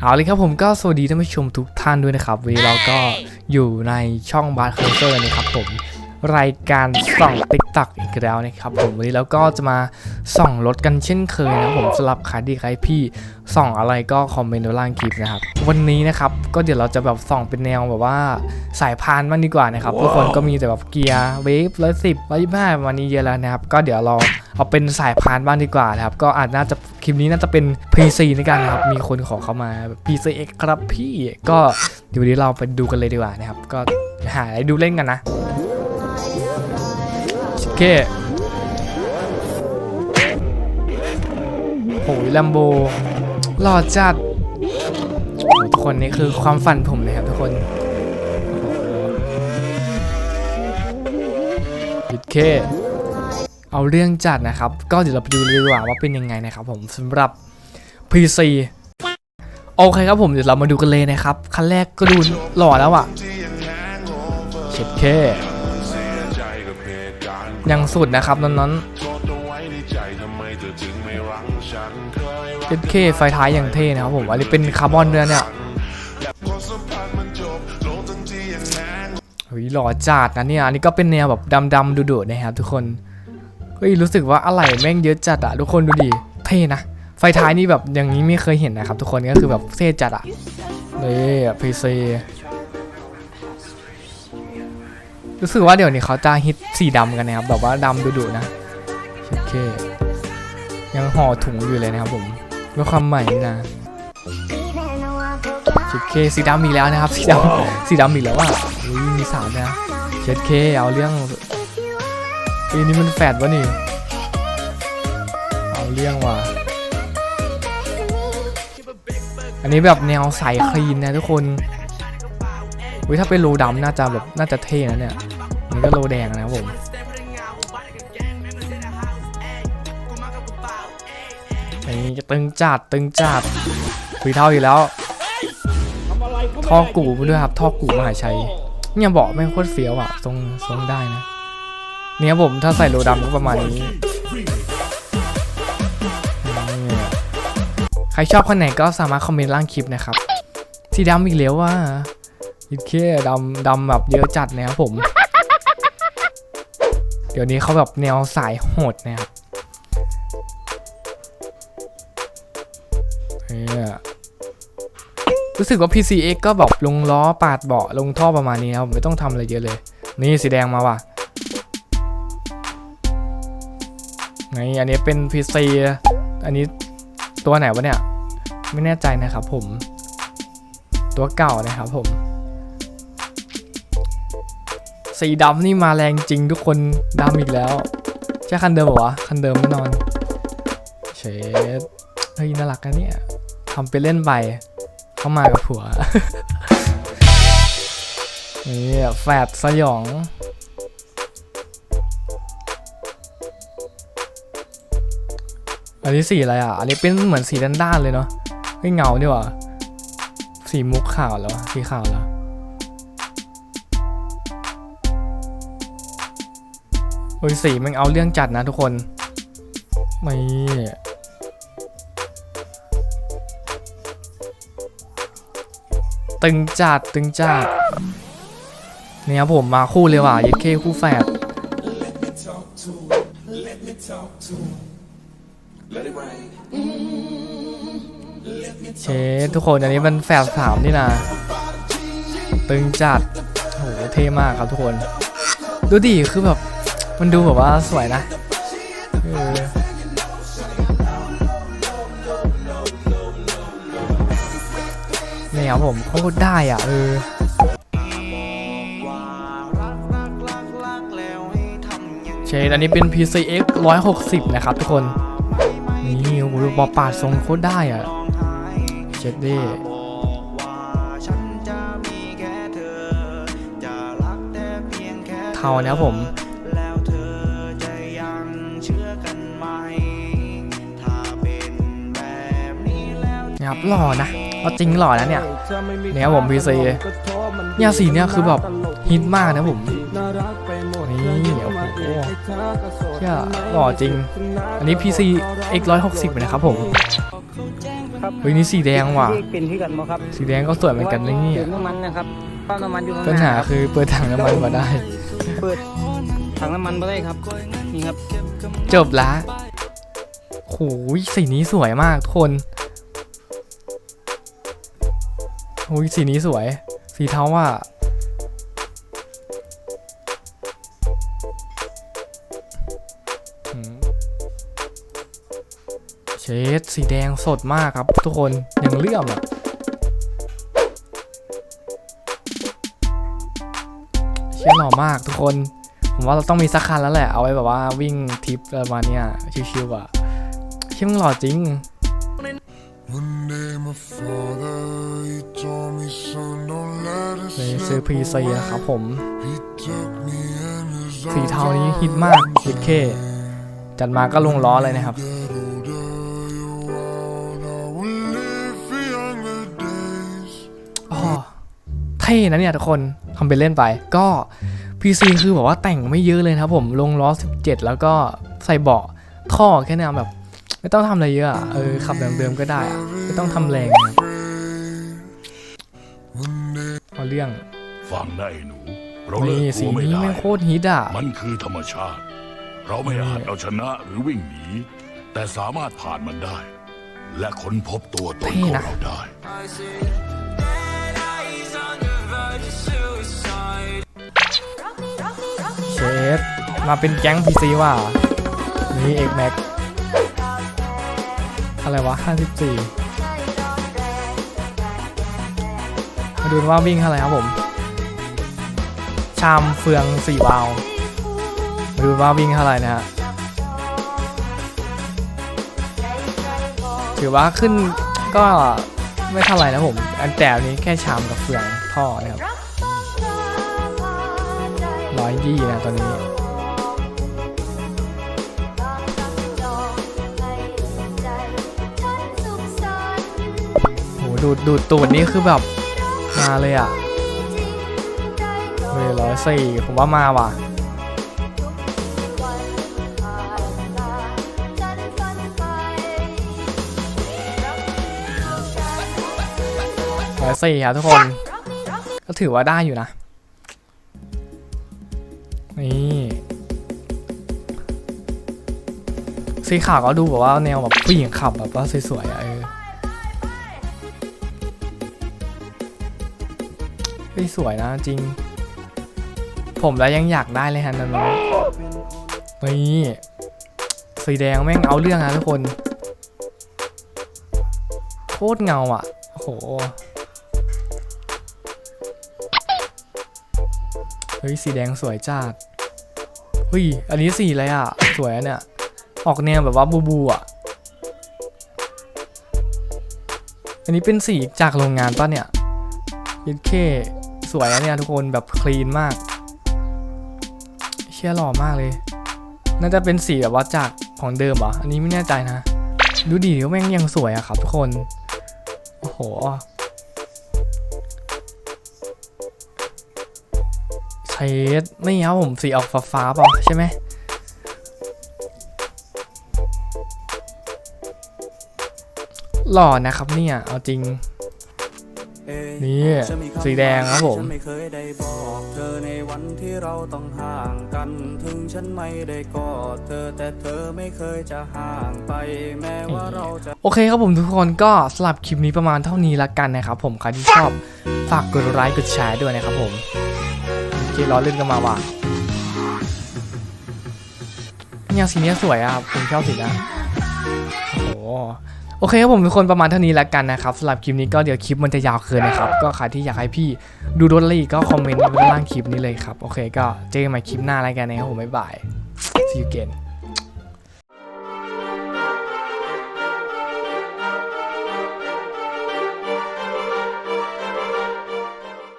เอาเลยครับผมก็สวัสดีท่านผู้ชมทุกท่านด้วยนะครับวันนี้เราก็อยู่ในช่องบาร์เคอร์เซอร์นะครับผมรายการส่องติ๊กตักอีกแล้วนะครับผมวันนี้เราก็จะมาส่องรถกันเช่นเคยนะครับผมสำหรับใครดีใครพี่ส่องอะไรก็คอมเมนต์ด้านล่างคลิปนะครับวันนี้นะครับก็เดี๋ยวเราจะแบบส่องเป็นแนวแบบว่าสายพานบ้างดีกว่านะครับทุกคนก็มีแต่แบบเกียร์เวฟร้อยสิบร้อยยี่ห้าวันนี้เยอะแล้วนะครับก็เดี๋ยวเรา เอาเป็นสายพานบ้างดีกว่านะครับ ก็อาจน่าจะคลิปนี้น่าจะเป็น PC ในการนะครับ มีคนขอเข้ามา PCX ครับพี่ ก็เดี๋ยววันนี้เราไปดูกันเลยดีกว่านะครับ ก็หาอะไรดูเล่นกันนะโอเคโอ้ยลัมโบหล่อจัดทุกคนนี่คือความฝันผมเลยครับทุกคนโอเค เอาเรื่องจัดนะครับ ก็เดี๋ยวเราไปดูเลยดีกว่าว่าเป็นยังไงนะครับผมสำหรับ PC โอเคครับผมเดี๋ยวเรามาดูกันเลยนะครับคันแรกก็ดูหล่อแล้วอะเช็ดเคยังสุดนะครับนั้นนั้นเช็ดเคไฟท้ายอย่างเท่นะครับผมอันนี้เป็นคาร์บอนด้วยเนี่ยเฮ้ยหล่อจัดนะเนี่ยอันนี้ก็เป็นแนวแบบดำๆดุๆนะครับทุกคน เฮ้ยรู้สึกว่าอะไหล่แม่งเยอะจัดอะทุกคนดูดิเท่นะไฟท้ายนี่แบบอย่างนี้ไม่เคยเห็นนะครับ ทุกคนก็คือแบบเท่จัดอะนี่พีซีรู้สึกว่าเดี๋ยวนี้เขาจะฮิตสีดำกันนะครับ แบบว่าดำดุๆนะโอเคยังห่อถุงอยู่เลยนะครับผมด้วยความใหม่นี่นะโอเคสีดำอีกแล้วนะครับ สีดำสีดำอีกแล้วอะอุ้ยมีสามนะเช็ดเคเอาเรื่อง ปีนี้มันแฟดวะนี่ เอาเรื่องว่ะ อันนี้แบบแนวใสคลีนนะทุกคนวิถ้าเป็นโลดำน่าจะแบบน่าจะเท่นะเนี่ยอันนี่ก็โลแดงนะครับผมอันนี้จะตึงจัดตึงจัดคุยเท่าอยู่แล้ว ท่อกูด้วยครับ ท่อกูมหาชัยเนี่ยบอกไม่งโคตรเฟี้ยวอะทรงทรงได้นะ เนี่ยผมถ้าใส่โลดำก็ประมาณนี้ ใครชอบคนไหนก็สามารถคอมเมนต์ล่างคลิปนะครับ สีดำอีกแล้วว่ายิดเค่ดำดำแบบเยอะจัดนะครับผม เดี๋ยวนี้เขาแบบแนวสายโหดนะครับเนี่ยรู้สึกว่า PCX ก็แบบลงล้อปาดเบาะลงท่อประมาณนี้ครับไม่ต้องทำอะไรเยอะเลย นี่สีแดงมาว่ะ ไงอันนี้เป็น PC อันนี้ตัวไหนวะเนี่ย ไม่แน่ใจนะครับผม ตัวเก่านะครับผม สีดำนี่มาแรงจริงทุกคนดำอีกแล้ว ใช่คันเดิมเหรอวะ คันเดิมแน่นอน เชดเฮ้ยน่ารักนะเนี่ยทำไปเล่นไปเข้ามากับผัวนี่แฟดสยอง อันนี้สีอะไรอะ อันนี้เป็นเหมือนสีด้านๆเลยเนาะไม่เงาดีกว่าสีมุกขาวแล้วสีขาวแล้วโอ้ยสีมันเอาเรื่องจัดนะทุกคนไม่ตึงจัดตึงจัดเนี่ยผมมาคู่เลยว่ะยัดเคคู่แฝด เชดทุกคนอันนี้มันแฝดสามนี่นะตึงจัดโหเท่มากครับทุกคน ดูดิคือแบบ มันดูแบบว่าสวยนะเนี่ครับผมโคตรได้อะเออเชดอันนี้เป็น PCX 160 นะครับทุกคน นี่โอ้โหบอปาดทรงโคตรได้อะเช็ดดิเทาเนี่ยครับผมนะครับหล่อนะเอาจริงหล่อนะเนี่ยเนี่ยครับผม PC เนี่ยสีเนี่ยคือแบบฮิตมากนะผมนี่โอ้โหเชี่ยหล่อจริง อันนี้ PC X 160นะครับผมครับเฮ้ยนี่สีแดงว่ะที่เป็นที่กันบ่ครับสีแดงก็สวยเหมือนกันเลยเนี่ยเติมน้ำมันนะครับปั๊มน้ำมันอยู่ข้างปัญหหาน้าครับคือเปิดถังน้ำมันมาได้ เปิดถังน้ำมันมาได้ครับ นี่ครับจบละโหยสีนี้สวยมากทุกคนโอ้ยสีนี้สวย สีเทาว่า ดสีแดงสดมากครับ ทุกคนยังเลื่อมอะเชี่ยหล่อมากทุกคน ผมว่าเราต้องมีสักคันแล้วแหละ เอาไว้แบบว่าวิ่งทริปประมาณเนี้ยชิวๆอะเชี่ยมึงหล่อจริง One day my father, he told me, son, don't let us เลยซื้อ PC นะครับผม He took me in his สีเทานี้ฮิตมากฮิตเค จัดมาก็ลงล้อเลยนะครับ ท่นะเนี่ยทุกคนทำเป็นเล่นไป ก็ PC คือแบบว่าแต่งไม่เยอะเลยนะครับผมลงล้อ 17 แล้วก็ใส่เบาะท่อแค่เนี้ยแบบ ไม่ต้องทำอะไรเยอะอะเออขับเดิมๆก็ได้อะไม่ต้องทำแรงนะ One day เอาเรื่องฟังได้ไอ้หนู เราเลิกนี่กสีลัวไม่นี้ได้แม่งโคตรฮิตอะ มันคือธรรมชาติ เราไม่อาจเอาชนะหรือวิ่งหนี แต่สามารถผ่านมันได้ และค้นพบตัวตนเท่ของนะ เราได้เช ฟมาเป็นแก๊ง PC ว่ะนี่เอกแม็กอะไรวะ 54 มาดูว่าวิ่งเท่าไหร่ครับผม ชามเฟือง 4 วาล์วมาดูว่าวิ่งเท่าไหร่นะฮะ ถือว่าขึ้นก็ไม่เท่าไหร่นะผม อันแต่นี้แค่ชามกับเฟืองท่อนะครับ ยยี่นะตอนนี้โหดูดดูดตูดนี่คือแบบมาเลยอะเฮ้ยร้อยสี่ผมว่ามาว่ะร้อยสี่ครับทุกคน ก็ถือว่าได้อยู่นะ สีขาวก็ดูแบบว่าแนวแบบผู้หญิงขับแบบว่าสวยๆอะเออเฮ้ยสวยนะจริง ผมแล้วยังอยากได้เลยฮะนันนี้นี่สีแดงแม่งเอาเรื่องนะทุกคนโคตรเงาอะโหเฮ้ยสีแดงสวยจัดเฮ้ยอันนี้สีอะไรอะ สวยเนี่ย ออกแนวแบบว่าบูบูอะ อันนี้เป็นสีจากโรงงานป่ะเนี่ยยินเคสวยอะเนี่ยทุกคนแบบคลีนมาก เชี่ยหล่อมากเลย น่าจะเป็นสีแบบว่าจากของเดิมเหรอ อันนี้ไม่แน่ใจนะ ดูดีว่าแม่งยังสวยอะครับทุกคน โอ้โหเชดไม่ครับผมสีออกฟ้าๆเปล่าใช่ไหม หล่อนะครับเนี่ย เอาจริง นี่สีแดงครับผมฉันไม่เคยได้บอกเธอในวันที่เราต้องห่างกัน ถึงฉันไม่ได้กอดเธอแต่เธอไม่เคยจะห่างไปแม้ว่าเราจะโอเคครับผมทุกคนก็สลับคลิปนี้ประมาณเท่านี้ละกันนะครับผมใครที่ชอบฝากกดไลค์กดแชร์ด้วยนะครับผมเกล้อเล่นกันมาว่ะเนี่ยสีเนี้ยสวยอะครับผมชอบสีนี้โอ้โห โอเคครับผมทุกคนประมาณเท่านี้ละกันนะครับสำหรับคลิปนี้ก็เดี๋ยวคลิปมันจะยาวเกินนะครับ ก็ใครที่อยากให้พี่ดูรถอะไรอีกก็คอมเมนต์ไว้ด้านล่างคลิปนี้เลยครับ โอเคก็เจอกันใหม่คลิปหน้าแล้วกันนะครับผมบ๊ายบาย see you again